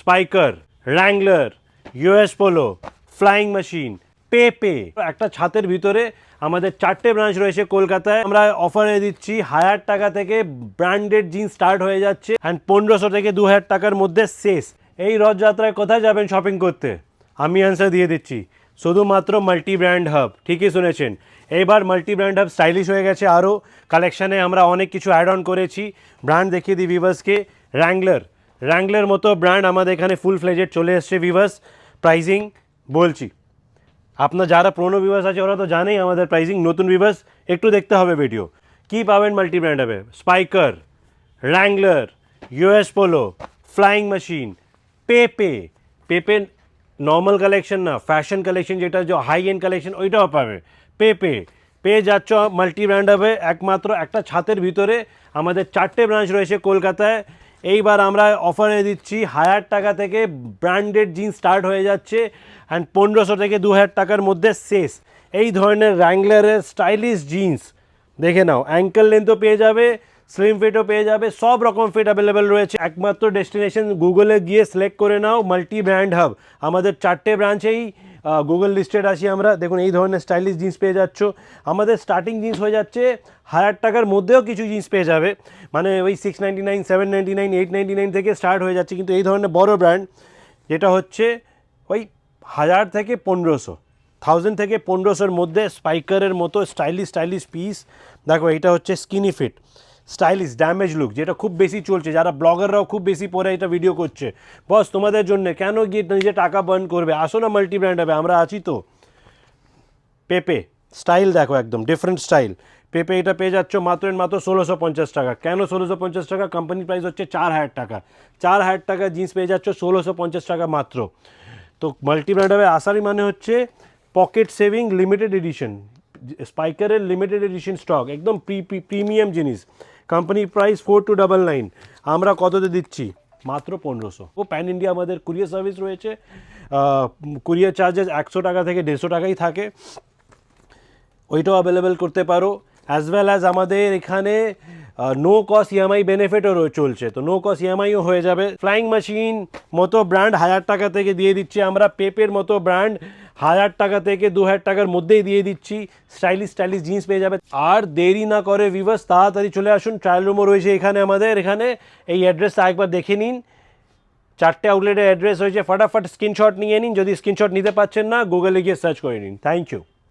Spykar Wrangler US Polo Flying Machine Pepe একটা ছাতের ভিতরে আমাদের চারটে ব্রাঞ্চ রয়েছে কলকাতায়। আমরা অফারে দিচ্ছি হাজার টাকা থেকে ব্র্যান্ডেড জিন্স স্টার্ট হয়ে যাচ্ছে অ্যান্ড পনেরোশো থেকে দু হাজার টাকার মধ্যে শেষ। এই রথযাত্রায় কোথায় যাবেন শপিং করতে? আমি অ্যান্সার দিয়ে দিচ্ছি। শুধুমাত্র মাল্টি ব্র্যান্ড হাব ঠিকই শুনেছেন। এইবার মাল্টি ব্র্যান্ড হাব স্টাইলিশ হয়ে গেছে আরও কালেকশানে আমরা অনেক কিছু অ্যাড অন করেছি। ব্র্যান্ড দেখিয়ে দিই ভিভার্সকে র্যাংলার র্যাংলার মতো ব্র্যান্ড আমাদের এখানে ফুল ফ্লেজেড চলে এসছে ভিভার্স প্রাইজিং বলছি। আপনার যারা পুরনো ভিভার্স আছে, ওরা তো জানেই আমাদের প্রাইসিং নতুন ভিভার্স একটু দেখতে হবে ভিডিও কি পাবেন মাল্টি ব্র্যান্ড হবে Spykar Wrangler US Polo Flying Machine Pepe Pepe normal collection না ফ্যাশন কালেকশন যেটা, যে হাই এন্ড কালেকশন ওইটাও পাবে। পেপে পেয়ে যাচ্ছ মাল্টি ব্র্যান্ড হবে একমাত্র একটা ছাতের ভিতরে আমাদের চারটে ব্রাঞ্চ রয়েছে কলকাতায়। এইবার আমরা অফারে দিচ্ছি হাজার টাকা থেকে ব্র্যান্ডেড জিন্স স্টার্ট হয়ে যাচ্ছে অ্যান্ড পনেরোশো থেকে দু হাজার টাকার মধ্যে শেষ। এই ধরনের র্যাংলারের স্টাইলিশ জিন্স দেখে নাও অ্যাঙ্কেল লেন্থও পেয়ে যাবে স্লিম ফিটও পেয়ে যাবে, সব রকম ফিট অ্যাভেলেবেল রয়েছে। একমাত্র ডেস্টিনেশন গুগলে গিয়ে সিলেক্ট করে নাও মাল্টি ব্র্যান্ড হাব আমাদের চারটে ব্রাঞ্চেই গুগল লিস্টেড আছি আমরা। দেখুন, এই ধরনের স্টাইলিশ জিন্স পেয়ে যাচ্ছ। আমাদের স্টার্টিং জিন্স হয়ে যাচ্ছে হাজার টাকার মধ্যেও কিছু জিন্স পেয়ে যাবে। মানে ওই six ninety nine seven ninety nine eight ninety nine থেকে স্টার্ট হয়ে যাচ্ছে। কিন্তু এই ধরনের বড় ব্র্যান্ড যেটা হচ্ছে ওই হাজার থেকে পনেরোশো থাউজেন্ড থেকে পনেরোশোর মধ্যে স্পাইকারের মতো স্টাইলিশ স্টাইলিশ পিস দেখো এটা হচ্ছে skinny fit stylish damage look যেটা খুব বেশি চলছে। যারা ব্লগাররাও খুব বেশি পরে এটা ভিডিও করছে। বস, তোমাদের জন্য কেন গিয়ে নিজে টাকা বার্ন করবে? আসো না মাল্টি ব্র্যান্ড হবে, আমরা আছি তো। পেপে স্টাইল দেখো একদম ডিফারেন্ট স্টাইল পেপে এটা পেয়ে যাচ্ছ মাত্র মাত্র ষোলোশো পঞ্চাশ টাকা। কেন ষোলোশো পঞ্চাশ টাকা? কোম্পানি প্রাইস হচ্ছে চার হাজার টাকা। চার হাজার টাকা জিন্স পেয়ে যাচ্ছ ষোলোশো পঞ্চাশ টাকা মাত্র। তো মাল্টি ব্র্যান্ড হবে আসারই মানে হচ্ছে পকেট সেভিং লিমিটেড এডিশন স্পাইকারের লিমিটেড এডিশন স্টক একদম প্রিমিয়াম জিনিস। Company price four two double nine আমরা কততে দিচ্ছি? মাত্র পনেরোশো। ও প্যান ইন্ডিয়া আমাদের কুরিয়ার সার্ভিস রয়েছে। কুরিয়ার চার্জেস একশো টাকা থেকে দেড়শো টাকাই থাকে। ওইটাও অ্যাভেলেবেল করতে পারো। অ্যাজ ওয়েল অ্যাজ আমাদের এখানে নো কস ইএমআই বেনিফিটও চলছে। তো নো কস ইএমআইও হয়ে যাবে। ফ্লাইং মেশিন মতো ব্র্যান্ড হাজার টাকা থেকে দিয়ে দিচ্ছি আমরা। পেপের মতো ব্র্যান্ড হাজার টাকা থেকে দু হাজার টাকার মধ্যেই দিয়ে দিচ্ছি। স্টাইলিশ স্টাইলিশ জিন্স পেয়ে যাবে। আর দেরি না করে ভিভার্স তাড়াতাড়ি চলে আসুন। ট্রায়াল রুমও রয়েছে এখানে আমাদের। এখানে এই অ্যাড্রেসটা একবার দেখে নিন। চারটে আউটলেটের অ্যাড্রেস হয়েছে ফটাফট স্ক্রিনশট নিয়ে নিন। যদি স্ক্রিনশট নিতে পারছেন না গুগলে গিয়ে সার্চ করে নিন। Thank you